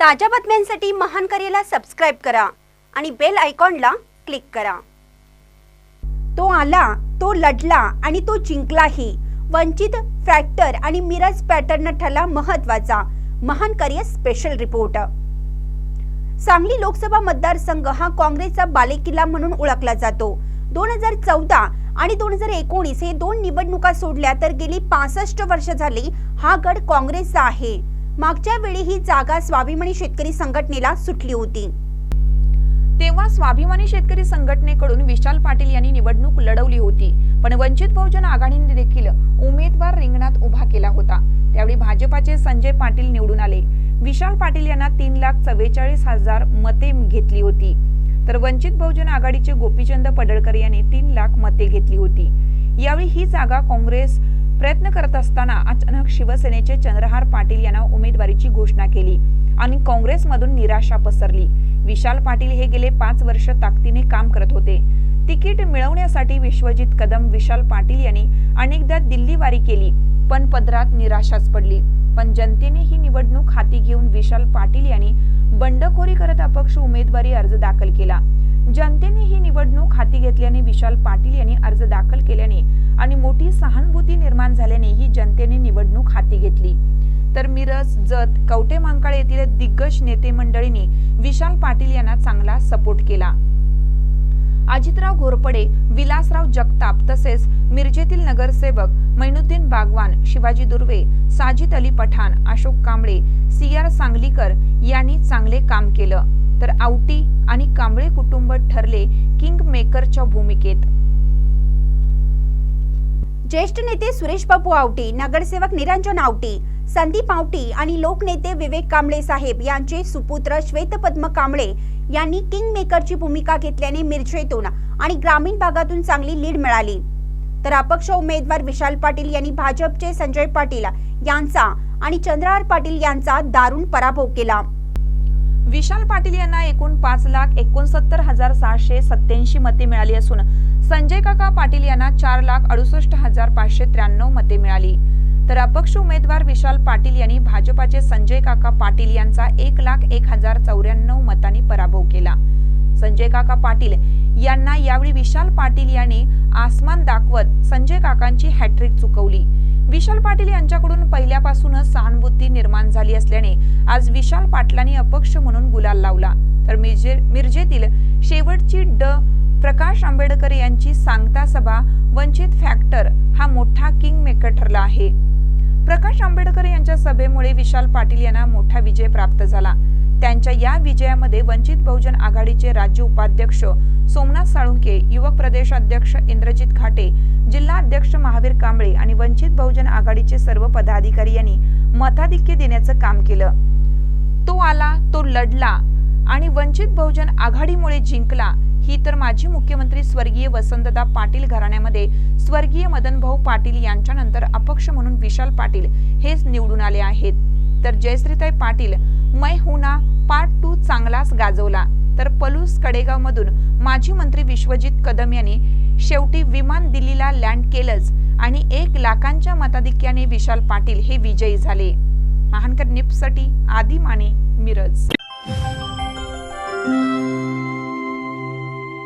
ताज्या बातम्यांसाठी महान करेला सबस्क्राईब करा आणि बेल आयकॉनला क्लिक करा. तो आला तो लढला आणि तो जिंकलाही. वंचित फॅक्टर आणि मिरज पॅटर्न ठरला महत्त्वाचा महान career special report Sangli Lok Sabha मतदारसंघ हा काँग्रेसचा बालेकिल्ला म्हणून ओळखला जातो. दोन हजार चौदा आणि दोन हजार एकोणीस हे दोन निवडणुका सोडल्या तर गेली पासष्ट वर्ष झाली हा गड काँग्रेसचा आहे. मागच्या वेळी ही जागा स्वाभिमानी शेतकरी संघटनेला सुटली होती. तेव्हा स्वाभिमानी शेतकरी संघटनेकडून विशाल पाटील यांनी निवडणूक लढवली होती. पण वंचित बहुजन आघाडीने देखील उमेदवार रिंगणात उभा केला होता. त्यावेळी भाजपाचे संजय पाटील निवडून आले. विशाल पाटील यांना तीन लाख चव्वेचाळीस हजार मते घेतली होती. तर वंचित बहुजन आघाडीचे गोपीचंद पडळकर यांनी तीन लाख मते घेतली होती. यावेळी ही जागा काँग्रेस प्रयत्न करत असताना अचानक शिवसेनेचे चंद्रहार पाटील यांना उमेदवारीची घोषणा केली आणि काँग्रेसमधून निराशा पसरली. विशाल पाटील हे गेले पाच वर्ष ताकदीने काम करत होते. तिकीट मिळवण्यासाठी विश्वजित कदम विशाल पाटील यांनी अनेकदा दिल्लीवारी केली पण पदरात निराशाच पडली. पण जनतेने ही निवडणूक हाती घेऊन विशाल पाटील यांनी बंडखोरी करत अपक्ष उमेदवारी अर्ज दाखल केला. जनतेने ही निवडणूक हाती घेतल्याने विशाल पाटील यांनी अर्ज दाखल केल्याने आणि मोठी सहानुभूती निर्माण झाल्याने ही जनतेने निवडणूक हाती घेतली. तर मिरज जत कवटे मांकाळ येथील दिग्गज नेते मंडळींनी विशाल पाटील यांना चांगला सपोर्ट केला. अजितराव घोरपडे विलासराव जगताप तसेच मिरजेतील नगरसेवक मैनुद्दीन बागवान शिवाजी दुर्वे साजिद अली पठाण अशोक कांबळे सी आर सांगलीकर यांनी चांगले काम केलं. तर आवटी आणि कांबळे कुटुंब ठरले किंग मेकरच्या भूमिकेत. ज्येष्ठ नेते सुरेश बापू आवटी नगरसेवक निरंजन आवटी संदीप आवटी आणि लोकनेते विवेक कांबळे साहेब यांचे सुपुत्र श्वेतपद्म कांबळे यांनी किंग मेकरची भूमिका घेतल्याने मिरजेतून आणि ग्रामीण भागातून चांगली लीड मिळाली. तर अपक्ष उमेदवार विशाल पाटील यांनी भाजपचे संजय पाटील यांचा आणि चंद्रहार पाटील यांचा दारुण पराभव केला. विशाल पाटील यांना एकूण पाच लाख एकोणसत्तर हजार सहाशे सत्याऐंशी मते मिळाली असून संजय काका पाटील यांना चार लाख अडुसष्ट हजार पाचशे त्र्याण्णव मते मिळाली. तर अपक्ष उमेदवार विशाल पाटील यांनी भाजपाचे संजय काका पाटील यांचा एक लाख एक हजार चौऱ्याण्णव मतांनी पराभव केला. संजय काका पाटील यांना यावेळी विशाल पाटील यांनी आसमान दाखवत संजय काकांची हॅट्रिक चुकवली. विशाल पाटील यांच्याकडून पहिल्यापासूनच सहानुभूती निर्माण झाली असल्याने आज विशाल पाटलांनी अपक्ष म्हणून गुलाल लावला. तर मिरजे मिरजेतील शेवटची ड. प्रकाश आंबेडकर यांची सांगता सभा वंचित फॅक्टर हा मोठा किंग मेकर ठरला आहे. प्रकाश आंबेडकर यांच्या सभेमुळे विशाल पाटील यांना मोठा विजय प्राप्त झाला. त्यांच्या या विजयामध्ये वंचित बहुजन आघाडीचे राज्य उपाध्यक्ष सोमनाथ साळुंके युवक प्रदेश अध्यक्ष इंद्रजित घाटे जिल्हा अध्यक्ष महावीर कांबळे आणि वंचित बहुजन आघाडीचे सर्व पदाधिकारी यांनी मताधिक्य देण्याचं काम केलं. तो आला तो लढला आणि वंचित बहुजन आघाडीमुळे जिंकला. ही तर माजी मुख्यमंत्री स्वर्गीय वसंतदा पाटील घराण्यामध्ये स्वर्गीय मदनभाऊ पाटील यांच्यानंतर अपक्ष म्हणून विशाल पाटील हेच निवडून आले आहेत. तर जयश्रीताई पाटील मै हुना पार्ट टू चांगलाच गाजवला. तर पलूस कडेगाव मधून माजी मंत्री विश्वजित कदम यांनी शेवटी विमान दिल्लीला लँड केलंच आणि एक लाखांच्या मताधिक्याने विशाल पाटील हे विजयी झाले. महानकर निप्ससाठी आदी माने मिरज.